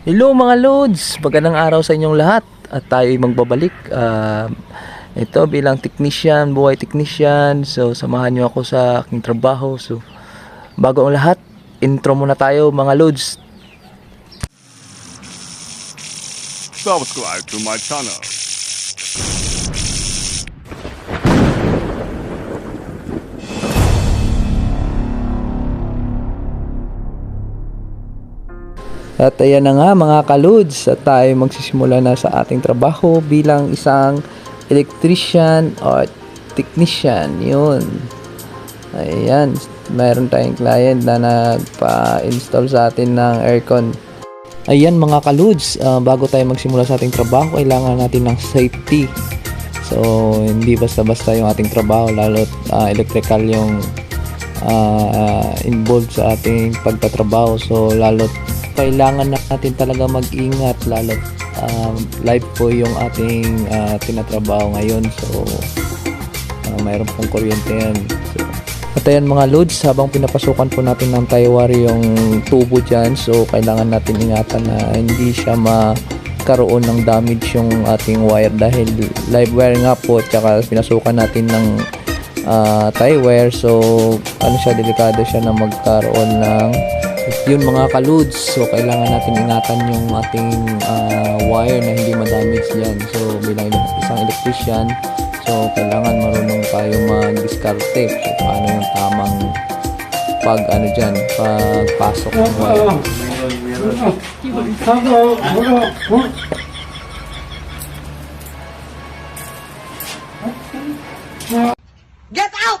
Hello mga Lods! Magandang araw sa inyong lahat at tayo ay magbabalik. Ah, ito bilang technician, buhay technician. So samahan niyo ako sa aking trabaho. So bago ang lahat, intro muna tayo mga Lods. subscribe to my channel. At ayan na nga mga kaludes at tayo magsisimula na sa ating trabaho bilang isang electrician or technician. Yun. Ayan. Mayroon tayong client na nagpa-install sa atin ng aircon. Ayan mga kaludes, ah, bago tayo magsimula sa ating trabaho, kailangan natin ng safety. So, hindi basta-basta yung ating trabaho, lalo't ah, electrical yung ah, involved sa ating pagtatrabaho. So, lalo't kailangan natin talaga mag-ingat, lalo't ah, live po yung ating ah, tinatrabaho ngayon. So, ah, mayroon pong kuryente yan. So, at ayan mga loads, habang pinapasukan po natin ng tie wire yung tubo dyan, so kailangan natin ingatan na hindi siya magkaroon ng damage yung ating wire dahil live wire nga po at saka pinasukan natin ng ah, tie wire so ano siya, delikado siya na magkaroon ng yun mga kaludes. So kailangan natin ingatan yung ating ah, wire na hindi madamage yan. So bilang isang electrician so kailangan marunong tayo mag-discarte so paano yung tamang pag ano dyan pagpasok ng wire. Get out!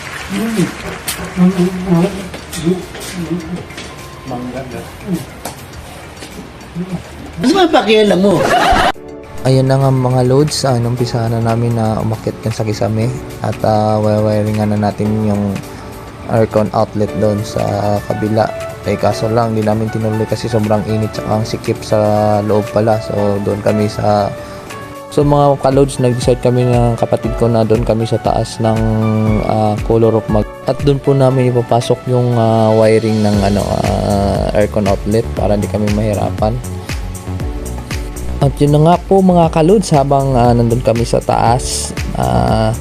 Ano ba pakialam mo? Ayan na nga mga loads, uh, numpisahan na namin na umakit yan sa kisame at uh, wiring na natin yung aircon outlet doon sa kabila. Eh kaso lang, hindi namin tinuloy kasi sobrang init at ang sikip sa loob pala. So doon kami sa So mga kaloads, nag-decide kami ng kapatid ko na doon kami sa taas ng ah, color of mag at doon po namin ipapasok yung ah, wiring ng ano ah, aircon outlet para hindi kami mahirapan. At yun na nga po mga kalods habang ah, nandun kami sa taas. ah,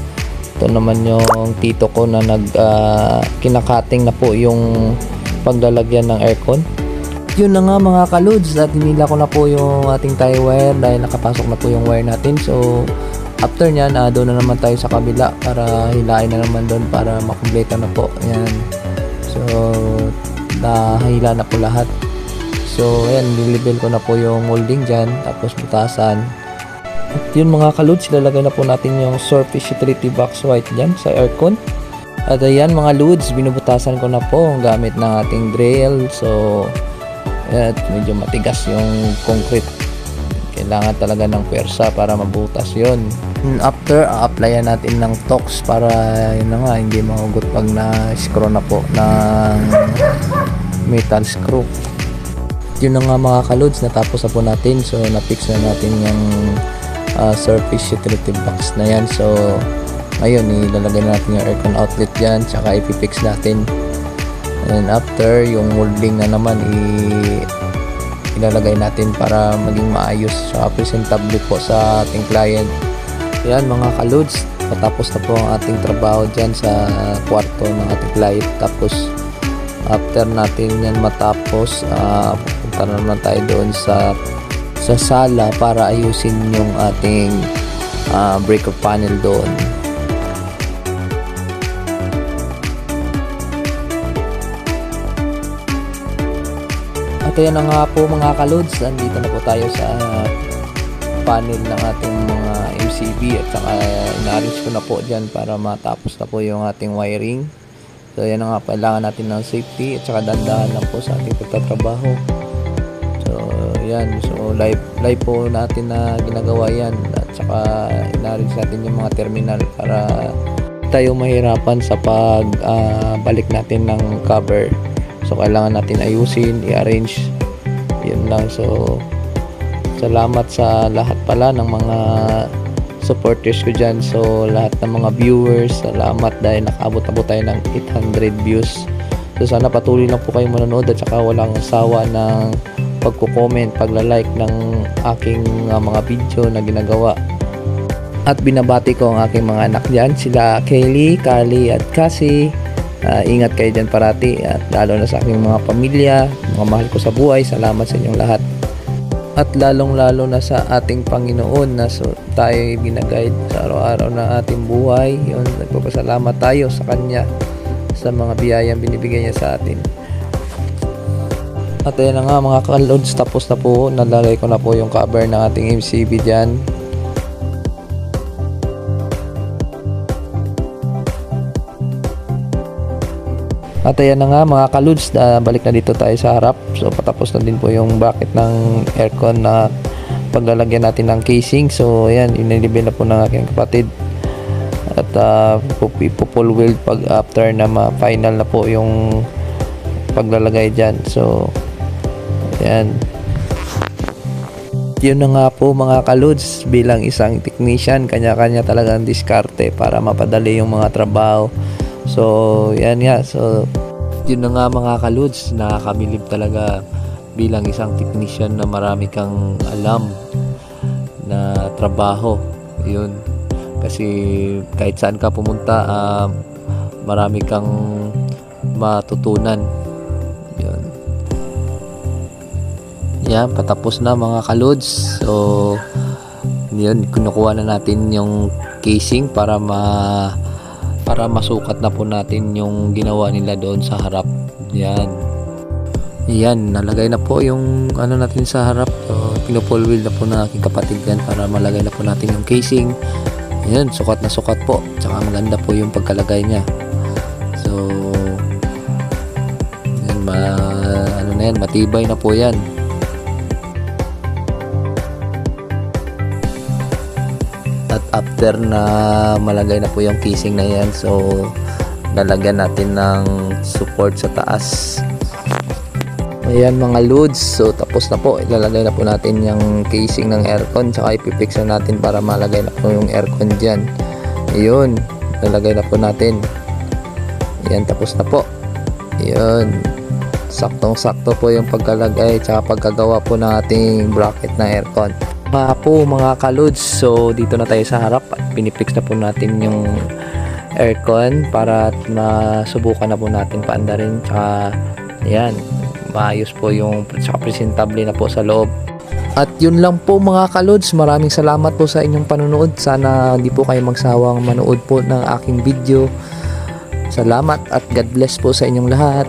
ito naman yung tito ko na nag ah, kinakating na po yung paglalagyan ng aircon. Yun na nga mga kalods at hinila ko na po yung ating tie wire dahil nakapasok na po yung wire natin. So after nyan, ah, doon na naman tayo sa kabila para hilain na naman doon para makumpleto na po. Ayan. So nahila na po lahat. So, ayan, nilibel ko na po yung molding dyan, tapos butasan. At yun mga kaludes, ilalagay na po natin yung surface utility box white dyan sa aircon. At ayan mga ludes, binubutasan ko na po gamit ng ating drill. So, at medyo matigas yung concrete. Kailangan talaga ng pwersa para mabutas yun. And After, a-applyan natin ng tox para yun na nga, hindi mahugot pag na-screw na po ng metal screw yun na nga mga kalods natapos na po natin so na-fix na natin yung uh, surface utility box na yan so ngayon ilalagay na natin yung aircon outlet dyan tsaka ipipix natin and after yung molding na naman i ilalagay natin para maging maayos sa presentable po sa ating client. Yan mga kalods natapos na po ang ating trabaho dyan sa kwarto ng ating client. Tapos after natin yan matapos uh, pupunta na naman tayo doon sa sa sala para ayusin yung ating uh, breaker panel doon ayan na nga po mga kalods andito na po tayo sa panel ng ating mga MCB at saka ina-arrange ko na po dyan para matapos na po yung ating wiring So yan nga, kailangan natin ng safety at saka dandahan lang po sa ating pagtatrabaho. So yan, so live, live po natin na ginagawa yan at saka inaarrange natin yung mga terminal para tayo mahirapan sa pag ah, balik natin ng cover. So kailangan natin ayusin, i-arrange. Yun lang. So salamat sa lahat pala ng mga supporters ko dyan. So lahat ng mga viewers, salamat dahil nakaabot na po tayo ng 800 views. So sana patuloy lang po kayo manonood at saka walang sawa ng pagko-comment, pagla-like ng aking uh, mga video na ginagawa. At binabati ko ang aking mga anak dyan, sila Kelly, Kali at Cassie. Ah, ingat kayo dyan parati at lalo na sa aking mga pamilya, mga mahal ko sa buhay. Salamat sa inyong lahat. At lalong lalo na sa ating Panginoon na so, tayo ginaguide sa araw-araw ng ating buhay. Yun, nagpapasalamat tayo sa Kanya sa mga biyayang binibigay niya sa atin. At ayan na nga mga kalods, tapos na po. Nalagay ko na po yung cover ng ating MCB dyan. At ayan na nga mga kaludes, na balik na dito tayo sa harap. So patapos na din po yung bracket ng aircon na paglalagyan natin ng casing. So ayan, inilibin na po ng aking kapatid. At uh, full wheel pag after na ma-final na po yung paglalagay dyan. So ayan. Yun na nga po mga kaludes bilang isang technician, kanya-kanya talagang diskarte para mapadali yung mga trabaho. So, yan nga. So, yun na nga mga kaludes, nakakabilib talaga bilang isang technician na marami kang alam na trabaho. Yun. Kasi kahit saan ka pumunta, ah, marami kang matutunan. Yun. Yan, patapos na mga kaludes. So, yun, kinukuha na natin yung casing para ma para masukat na po natin yung ginawa nila doon sa harap. Yan. Yan, nalagay na po yung ano natin sa harap. So, pinupull wheel na po na aking kapatid yan para malagay na po natin yung casing. Yan, sukat na sukat po. Tsaka maganda po yung pagkalagay niya. So, yan, ma, ano na yan, matibay na po yan. At after na malagay na po yung casing na yan, so lalagyan natin ng support sa taas. Ayan mga loads, so tapos na po, ilalagay na po natin yung casing ng aircon, tsaka ipipix na natin para malagay na po yung aircon dyan. Ayun, lalagay na po natin. Ayan, tapos na po. Ayun, saktong sakto po yung pagkalagay, tsaka pagkagawa po ng ating bracket na aircon. Mga po mga kalods, so dito na tayo sa harap at pinipix na po natin yung aircon para masubukan na po natin paandarin tsaka ayan, maayos po yung tsaka presentable na po sa loob. At yun lang po mga kalods, maraming salamat po sa inyong panonood. Sana hindi po kayo magsawang manood po ng aking video. Salamat at God bless po sa inyong lahat.